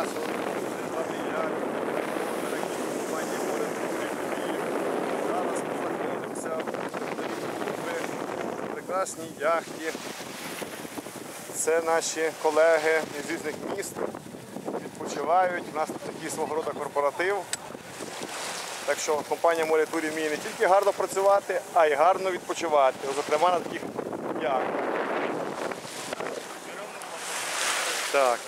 часу. Зараз ми знаходимося прекрасній яхті. Це наші колеги із різних міст відпочивають. У нас тут такий свого роду корпоратив. Так що компанія Море Турів вміє не тільки гарно працювати, а й гарно відпочивати. Зокрема на таких яхтах. Так,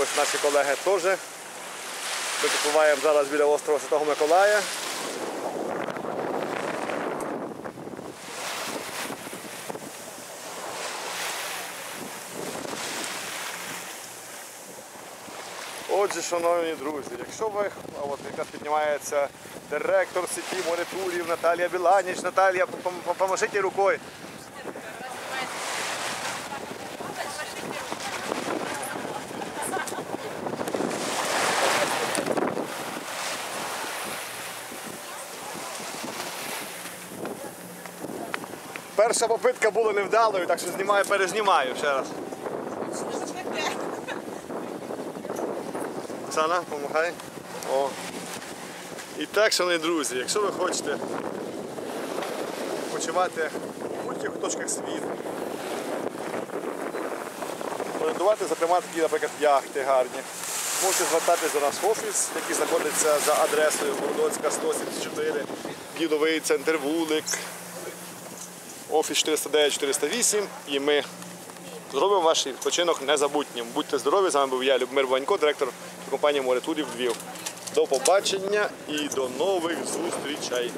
ось наші колеги теж. Ми побуваємо зараз біля острова Святого Миколая. Отже, шановні друзі, якщо ви, а от якраз піднімається директор сіті морятурів Наталія Біланіч, Наталія, пом- пом- помашіть рукою. Перша попитка була невдалою, так що знімаю, перезнімаю ще раз. Оксана, помагай. О. І так, шановні друзі, якщо ви хочете почувати в будь-яких точках світу, орендувати, зокрема, такі, наприклад, яхти гарні, можете звертатись до нас в офіс, який знаходиться за адресою Городоцька 174, дідовий центр вулик, офіс 409-408, і ми зробимо ваш відпочинок незабутнім. Будьте здорові, з вами був я, Любмир Ванько, директор компанії Море Турів Львів. До побачення і до нових зустрічей.